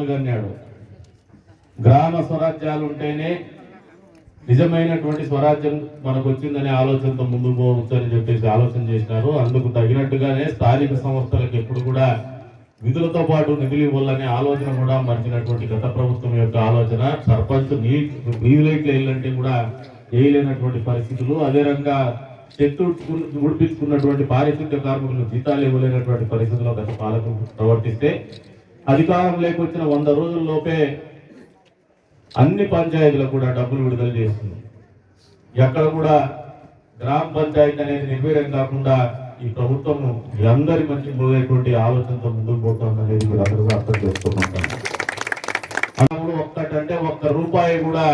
మాటలు కన్నాడు. గ్రామ స్వరాజ్యాలు ఉంటేనే నిజమైనటువంటి స్వరాజ్యం మనకు వచ్చిందనే ఆలోచనతో ముందుకు పోవచ్చు అని చెప్పేసి ఆలోచన చేసినారు. అందుకు తగినట్టుగానే స్థానిక సంస్థలకు ఎప్పుడు కూడా విధులతో పాటు నిధులు ఇవ్వాలనే ఆలోచన కూడా మరిచినటువంటి గత ప్రభుత్వం యొక్క ఆలోచన. సర్పంచ్ నీ వీధులైట్లు వేయాలంటే కూడా వేయలేనటువంటి పరిస్థితులు. అదే రకంగా చెట్టు గుడిపించుకున్నటువంటి పారిశుద్ధ్య కార్మికులు జీతాలు ఇవ్వలేనటువంటి పరిస్థితుల్లో గత పాలకులు ప్రవర్తిస్తే అధికారం లేకొచ్చిన వంద రోజుల్లోపే అన్ని పంచాయతీలకు కూడా డబ్బులు విడుదల చేస్తుంది. ఎక్కడ కూడా గ్రామ పంచాయతీ అనేది నిర్వీర్యం కాకుండా ఈ ప్రభుత్వం అందరి మంచి పోయేటువంటి ఆలోచనతో ముందుకు పోతుంది అనేది మీరు అందరూ అర్థం చేసుకోమంటాను ఒక్కటంటే ఒక్క రూపాయి కూడా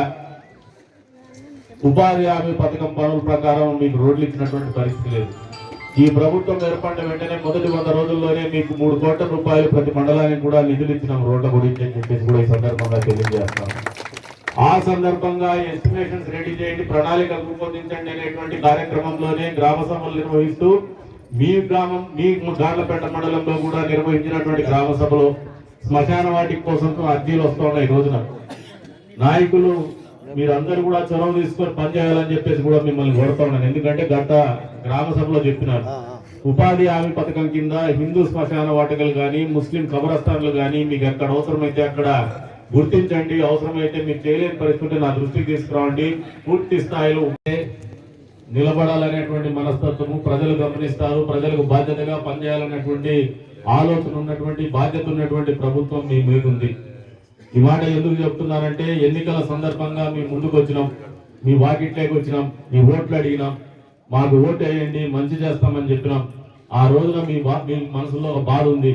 ఉపాధి హామీ పథకం పనుల ప్రకారం మీకు రోడ్లు ఇచ్చినటువంటి పరిస్థితి లేదు. ఈ ప్రభుత్వం ఏర్పడిన వెంటనే మొదటి వంద రోజుల్లోనే మీకు మూడు కోట్ల రూపాయలు ప్రతి మండలానికి కూడా నిధులు ఇచ్చినాం రోడ్ల గురించి అని చెప్పేసి కూడా ఈ సందర్భంగా తెలియజేస్తాం. ఆ సందర్భంగా ఎస్టిమేషన్స్ రెడీ చేయండి ప్రణాళిక రూపొందించండి అనేటువంటి కార్యక్రమంలోనే గ్రామ సభలు నిర్వహిస్తూ మీ గ్రామం మీ గార్లపేట మండలంలో కూడా నిర్వహించినటువంటి గ్రామ సభలో శ్మశాన వాటి కోసం అర్జీలు వస్తున్నాయి ఈ రోజున. నాయకులు మీరందరూ కూడా చొరవ తీసుకొని పనిచేయాలని చెప్పేసి కూడా మిమ్మల్ని కోరుతా ఉన్నాను. ఎందుకంటే గత గ్రామ సభలో చెప్పినారు. ఉపాధి హామీ పథకం కింద హిందూ శ్మశాన వాటికలు కానీ ముస్లిం కబరస్థాన్లు కానీ మీకు ఎక్కడ అవసరమైతే అక్కడ గుర్తించండి. అవసరమైతే మీరు చేయలేని పరిస్థితి నా దృష్టికి తీసుకురావండి. పూర్తి స్థాయిలో ఉంటే నిలబడాలనేటువంటి మనస్తత్వము ప్రజలు గమనిస్తారు. ప్రజలకు బాధ్యతగా పనిచేయాలనేటువంటి ఆలోచన ఉన్నటువంటి బాధ్యత ఉన్నటువంటి ప్రభుత్వం మీ మీద ఉంది ఈ మాట ఎందుకు చెప్తున్నారంటే ఎన్నికల సందర్భంగా మీ ముందుకు వచ్చినాం మీ వాకిట్లోకి వచ్చినాం మీ ఓట్లు అడిగినాం మాకు ఓటు వేయండి మంచి చేస్తామని చెప్పినాం. ఆ రోజున మీ మీ మనసులో ఒక బాధ ఉంది.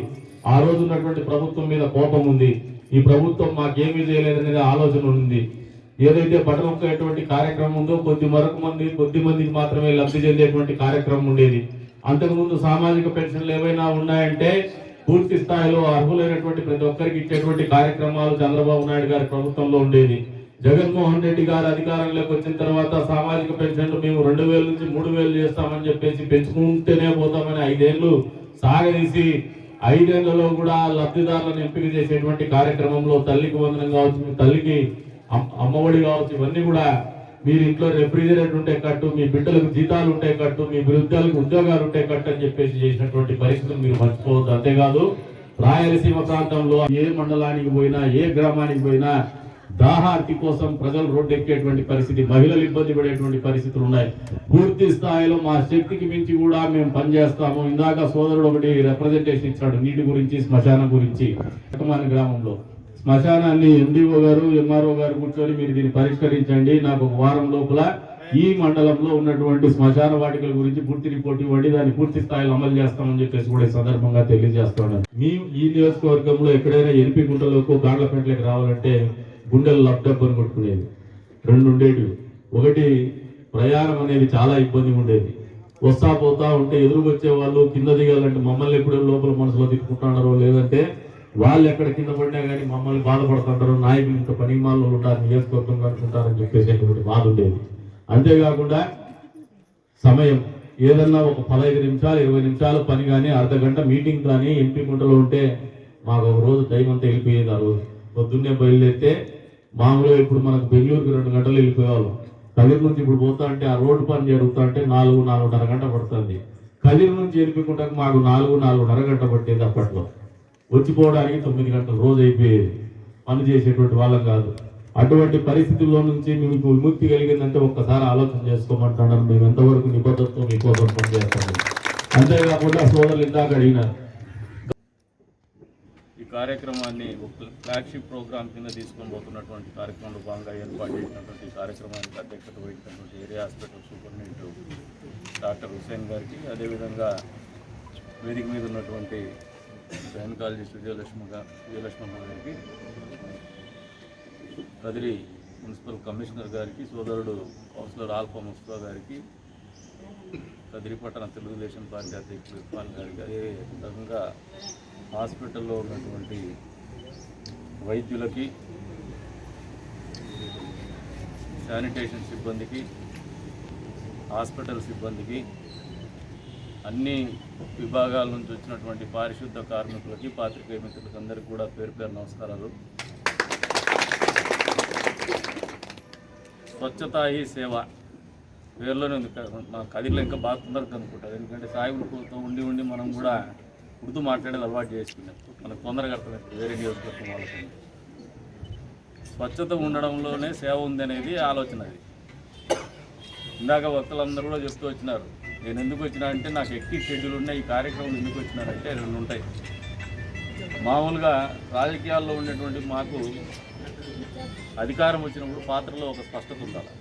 ఆ రోజు ఉన్నటువంటి ప్రభుత్వం మీద కోపం ఉంది. ఈ ప్రభుత్వం మాకేమీ చేయలేదనేది ఆలోచన ఉంది. ఏదైతే బటనొక్కేటువంటి కార్యక్రమం ఉందో కొద్ది మరొక మంది కొద్ది మందికి మాత్రమే లబ్ధి చెందేటువంటి కార్యక్రమం ఉండేది. అంతకుముందు సామాజిక పెన్షన్లు ఏవైనా ఉన్నాయంటే పూర్తి స్థాయిలో అర్హులైనటువంటి ప్రతి ఒక్కరికి ఇచ్చేటువంటి కార్యక్రమాలు చంద్రబాబు నాయుడు గారి ప్రభుత్వంలో ఉండేది జగన్మోహన్ రెడ్డి గారు అధికారంలోకి వచ్చిన తర్వాత సామాజిక పెన్షన్లు మేము రెండు వేల నుంచి మూడు వేలు చేస్తామని చెప్పేసి పెంచుకుంటేనే పోతామని ఐదేళ్ళు సాగదీసి ఐదేళ్ళలో కూడా లబ్ధిదారులను ఎంపిక చేసేటువంటి కార్యక్రమంలో తల్లికి వందనం కావచ్చు తల్లికి అమ్మ అమ్మఒడి కావచ్చు ఇవన్నీ కూడా మీరు ఇంట్లో రెఫ్రిజిరేటర్ ఉంటే కట్టు మీ బిడ్డలకు జీతాలు ఉంటే కట్టు మీ వృద్ధాలకు ఉద్యోగాలు ఉంటే కట్టు అని చెప్పేసి చేసినటువంటి పరిస్థితులు మీరు మర్చిపోవద్దు. అంతేకాదు రాయలసీమ ప్రాంతంలో ఏ మండలానికి పోయినా ఏ గ్రామానికి పోయినా దాహార్తి కోసం ప్రజలు రోడ్డు ఎక్కేటువంటి పరిస్థితి మహిళలు ఇబ్బంది పడేటువంటి పరిస్థితులు ఉన్నాయి. పూర్తి స్థాయిలో మా శక్తికి మించి కూడా మేము పనిచేస్తాము. ఇందాక సోదరుడు ఒకటి రిప్రజెంటేషన్ ఇచ్చాడు నీటి గురించి శ్మశానం గురించి. గ్రామంలో. శ్మశానాన్ని ఎండిఓ గారు ఎంఆర్ఓ గారు కూర్చొని మీరు దీన్ని పరిష్కరించండి. నాకు ఒక వారం లోపల ఈ మండలంలో ఉన్నటువంటి శ్మశాన వాటికల గురించి పూర్తి రిపోర్ట్ ఇవ్వండి. దాన్ని పూర్తి స్థాయిలో అమలు చేస్తామని చెప్పేసి కూడా ఈ సందర్భంగా తెలియజేస్తున్నాను. మీ ఈ నియోజకవర్గంలో ఎక్కడైనా ఎనిపి గుంటలకు గాండ్లపేటలకు రావాలంటే గుండెలు లబ్డబ్బని కొట్టుకునేది. రెండు ఉండేటివి. ఒకటి ప్రయాణం అనేది చాలా ఇబ్బంది ఉండేది. వస్తా పోతా ఉంటే ఎదురుకొచ్చే వాళ్ళు కింద దిగాలంటే మమ్మల్ని ఎప్పుడు లోపల మనసులో తిట్టుకుంటున్నారో లేదంటే వాళ్ళు ఎక్కడ కింద పడినా కానీ మమ్మల్ని బాధపడుతుంటారు నాయకులు ఇంత పని మాల్లో ఉంటారు నియోజకవర్గంలో అనుకుంటారని చెప్పేసేటువంటి బాధ ఉండేది. అంతేకాకుండా సమయం ఏదన్నా ఒక పదహైదు నిమిషాలు ఇరవై నిమిషాలు పని కానీ అర్ధ గంట మీటింగ్ కానీ ఎంపీ గుంటలో ఉంటే మాకు ఒక రోజు టైం అంతా వెళ్ళిపోయేది ఆ రోజు. పొద్దున్నే బయలుదేరితే మామూలుగా ఇప్పుడు మనకు బెంగళూరుకి రెండు గంటలు వెళ్ళిపోయేవాళ్ళం. కదిరి నుంచి ఇప్పుడు పోతా అంటే ఆ రోడ్డు పని జరుగుతా అంటే నాలుగు నాలుగున్నర గంట పడుతుంది. కదిరి నుంచి వెళ్ళిపోకుండా మాకు నాలుగు నాలుగున్నర గంట పట్టేది అప్పట్లో. వచ్చిపోవడానికి తొమ్మిది గంటలు రోజు అయిపోయేది పని చేసేటువంటి వాళ్ళం కాదు. అటువంటి పరిస్థితుల్లో నుంచి మీకు విముక్తి కలిగిందంటే ఒక్కసారి ఆలోచన చేసుకోమంటున్నాను మేము ఎంతవరకు నిబద్ధతతో మీకోసం పనిచేస్తాము అంతేకాకుండా సోదరులు ఇందాక అడిగినారు. ఈ కార్యక్రమాన్ని ఒక ఫ్లాగ్షిప్ ప్రోగ్రామ్ కింద తీసుకొని పోతున్నటువంటి కార్యక్రమంలో భాగంగా ఏర్పాటు చేసినటువంటి కార్యక్రమానికి అధ్యక్షత వహించినటువంటి area hospital superintendent doctor Hussain గారికి అదేవిధంగా వేదిక మీద ఉన్నటువంటి గైనకాలజిస్ట్ విజయలక్ష్మి గా విజయలక్ష్మమ్మ గారికి కదిరి మున్సిపల్ కమిషనర్ గారికి సోదరుడు కౌన్సిలర్ ఆల్ఫా ముస్తా గారికి కదిరి పట్టణ తెలుగుదేశం పార్టీ అధ్యక్షులు ఇర్ఫాన్ గారికి అదే విధంగా హాస్పిటల్లో ఉన్నటువంటి వైద్యులకి శానిటేషన్ సిబ్బందికి హాస్పిటల్ సిబ్బందికి అన్ని విభాగాల నుంచి వచ్చినటువంటి పారిశుద్ధ కార్మికులకి పాత్రికేయ మిత్రులకి అందరికీ కూడా పేరు పేరు నమస్కారాలు. స్వచ్ఛత హీ సేవ. పేరులోనే ఉంది. క- మన కదిలో ఇంకా బాగా తొందరగా అనుకుంటారు. ఎందుకంటే సాయిబులతో ఉండి ఉండి మనం కూడా ఉర్దూ మాట్లాడేది అలవాటు చేసుకున్నాం మనకు తొందరగా అర్థమైంది వేరే నియోజకవర్గం వాళ్ళకి స్వచ్ఛత ఉండడంలోనే సేవ ఉంది అనేది ఆలోచన అది. ఇందాక భక్తులందరూ కూడా చెప్తూ వచ్చినారు. నేను ఎందుకు వచ్చినా అంటే నాకు ఎక్కి షెడ్యూల్ ఉన్నాయి ఈ కార్యక్రమం ఎందుకు వచ్చినారంటే రెండు ఉంటాయి. మామూలుగా రాజకీయాల్లో ఉండేటువంటి మాకు అధికారం వచ్చినప్పుడు పాత్రలో ఒక స్పష్టత ఉండాలి.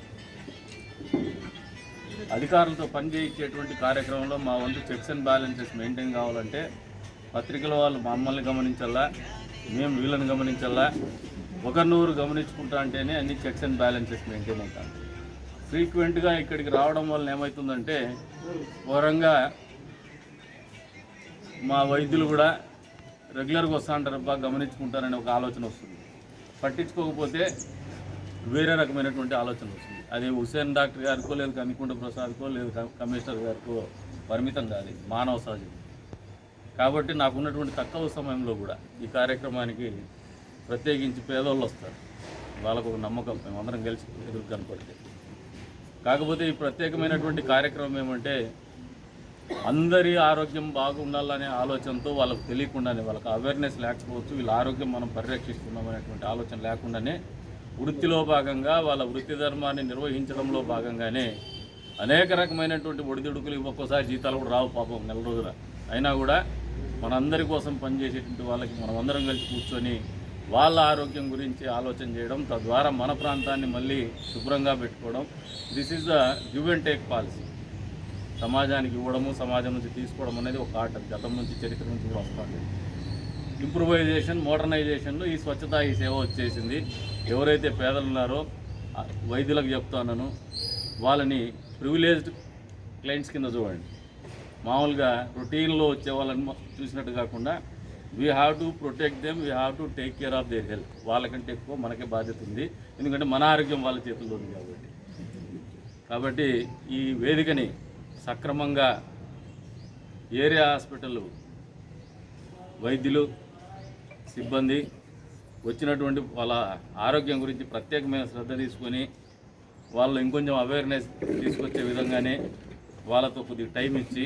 అధికారులతో పనిచేయించేటువంటి కార్యక్రమంలో మా వంతు చెక్స్ అండ్ బ్యాలెన్సెస్ మెయింటైన్ కావాలంటే పత్రికల వాళ్ళు మమ్మల్ని గమనించాలా మేము వీళ్ళని గమనించాలా ఒకరినూరు గమనించుకుంటా అంటేనే అన్ని చెక్స్ అండ్ బ్యాలెన్సెస్ మెయింటైన్ అవుతాను ఫ్రీక్వెంట్గా ఇక్కడికి రావడం వల్ల ఏమవుతుందంటే ఘోరంగా మా వైద్యులు కూడా రెగ్యులర్గా వస్తూ ఉంటారు బాగా గమనించుకుంటారనే ఒక ఆలోచన వస్తుంది. పట్టించుకోకపోతే వేరే రకమైనటువంటి ఆలోచన వస్తుంది. అది హుసేన్ డాక్టర్ గారికో లేదు కనికుంట ప్రసాద్కో లేదు కమిషనర్ గారికో పరిమితం కాదు మానవ సహజం. కాబట్టి నాకున్నటువంటి తక్కువ సమయంలో కూడా ఈ కార్యక్రమానికి ప్రత్యేకించి పేదోళ్ళు వస్తారు. వాళ్ళకు ఒక నమ్మకం మేమందరం కలిసి ఎదురు కనపడితే కాకపోతే ఈ ప్రత్యేకమైనటువంటి కార్యక్రమం ఏమంటే అందరి ఆరోగ్యం బాగుండాలనే ఆలోచనతో వాళ్ళకు తెలియకుండానే వాళ్ళకి అవేర్నెస్ లేకపోవచ్చు వీళ్ళ ఆరోగ్యం మనం పరిరక్షిస్తున్నాం అనేటువంటి ఆలోచన లేకుండానే వృత్తిలో భాగంగా వాళ్ళ వృత్తి ధర్మాన్ని నిర్వహించడంలో భాగంగానే అనేక రకమైనటువంటి ఒడిదుడుకులు ఒక్కోసారి జీతాలు కూడా రావు పాపం నెల రోజుల. అయినా కూడా మనందరి కోసం పనిచేసేటువంటి వాళ్ళకి మనం అందరం కలిసి కూర్చొని వాళ్ళ ఆరోగ్యం గురించి ఆలోచన చేయడం తద్వారా మన ప్రాంతాన్ని మళ్ళీ శుభ్రంగా పెట్టుకోవడం. This is the give and take policy సమాజానికి ఇవ్వడము సమాజం నుంచి తీసుకోవడం అనేది ఒక ఆట. గతం నుంచి చరిత్ర నుంచి కూడా వస్తుంది. ఇంప్రూవైజేషన్ మోడర్నైజేషన్లో ఈ స్వచ్ఛత ఈ సేవ వచ్చేసింది. ఎవరైతే పేదలు ఉన్నారో వైద్యులకు చెప్తానను వాళ్ళని ప్రివిలేజ్డ్ క్లయింట్స్ కింద చూడండి. మామూలుగా రొటీన్లో వచ్చే వాళ్ళని చూసినట్టు కాకుండా we have to protect them we have to take care of their health వాళ్ళకంటే ఎక్కువ మనకే బాధ్యత ఉంది. ఎందుకంటే మన ఆరోగ్యం వాళ్ళ చేతుల్లో ఉంది కాబట్టి. కాబట్టి ఈ వేదికని సక్రమంగా ఏరియా హాస్పిటల్ వైద్యులు సిబ్బంది వచ్చినటువంటి వాళ్ళ ఆరోగ్యం గురించి ప్రత్యేకమైన శ్రద్ధ తీసుకొని వాళ్ళు ఇంకొంచెం అవేర్నెస్ తీసుకొచ్చే విధంగానే వాళ్ళతో కొద్దిగా టైం ఇచ్చి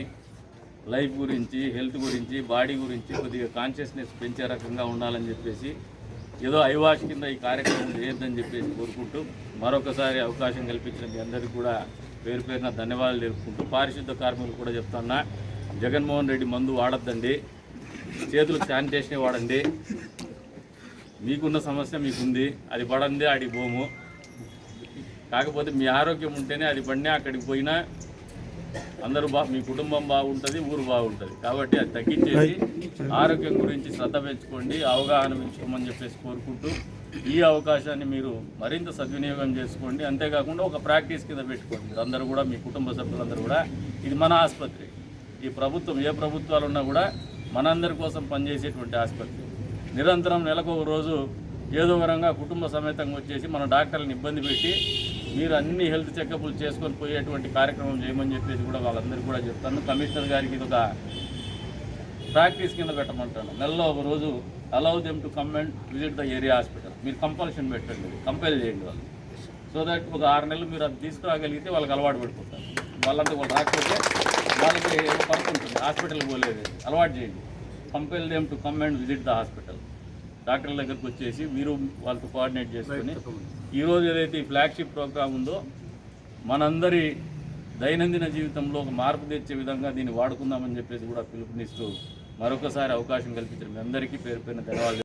లైఫ్ గురించి హెల్త్ గురించి బాడీ గురించి కొద్దిగా కాన్షియస్నెస్ పెంచే రకంగా ఉండాలని చెప్పేసి ఏదో ఐవాష్ కింద ఈ కార్యక్రమం చేయొద్దని చెప్పేసి కోరుకుంటూ మరొకసారి అవకాశం కల్పించిన మీ అందరికీ కూడా పేరు పేరున ధన్యవాదాలు తెలుపుకుంటూ పారిశుద్ధ కార్మికులు కూడా చెప్తున్నా జగన్మోహన్ రెడ్డి మందు వాడొద్దండి చేతులు శానిటేషన్ వాడండి మీకున్న సమస్య మీకుంది అది పడంది ఆడికి పోము. కాకపోతే మీ ఆరోగ్యం ఉంటేనే అది పడినా అక్కడికి పోయినా అందరూ బా మీ కుటుంబం బాగుంటుంది ఊరు బాగుంటుంది. కాబట్టి అది తగ్గించేసి ఆరోగ్యం గురించి శ్రద్ధ పెంచుకోండి అవగాహన పెంచుకోమని చెప్పేసి కోరుకుంటూ ఈ అవకాశాన్ని మీరు మరింత సద్వినియోగం చేసుకోండి. అంతేకాకుండా ఒక ప్రాక్టీస్ కింద పెట్టుకోండి. అందరూ కూడా మీ కుటుంబ సభ్యులందరూ కూడా ఇది మన ఆసుపత్రి. ఈ ప్రభుత్వం ఏ ప్రభుత్వాలు ఉన్నా కూడా మనందరి కోసం పనిచేసేటువంటి ఆసుపత్రి. నిరంతరం నెలకు ఒక రోజు ఏదో విధంగా కుటుంబ సమేతంగా వచ్చేసి మన డాక్టర్లను ఇబ్బంది పెట్టి మీరు అన్ని హెల్త్ చెకప్లు చేసుకొని పోయేటువంటి కార్యక్రమం చేయమని చెప్పేసి కూడా వాళ్ళందరికీ కూడా చెప్తాను. కమిషనర్ గారికి ఇది ఒక ప్రాక్టీస్ కింద పెట్టమంటాను. నెలలో ఒక రోజు allow them to come and visit the area hospital మీరు కంపల్షన్ పెట్టండి. కంపైల్ చేయండి వాళ్ళు. సో దట్ ఒక ఆరు నెలలు మీరు అది తీసుకురాగలిగితే వాళ్ళకి అలవాటు పడిపోతారు. వాళ్ళంతా వాళ్ళు రాకపోతే వాళ్ళకి పర్క్ ఉంటుంది. హాస్పిటల్కి పోలేదు. అలవాటు చేయండి. Compel them to come and visit the hospital డాక్టర్ల దగ్గరకు వచ్చేసి మీరు వాళ్ళతో కోఆర్డినేట్ చేసుకొని ఈరోజు ఏదైతే ఈ ఫ్లాగ్షిప్ ప్రోగ్రామ్ ఉందో మనందరి దైనందిన జీవితంలో ఒక మార్పు తెచ్చే విధంగా దీన్ని వాడుకుందామని చెప్పేసి కూడా పిలుపునిస్తూ మరొకసారి అవకాశం కల్పించిన మీ అందరికీ పేరు పేరున ధన్యవాదాలు.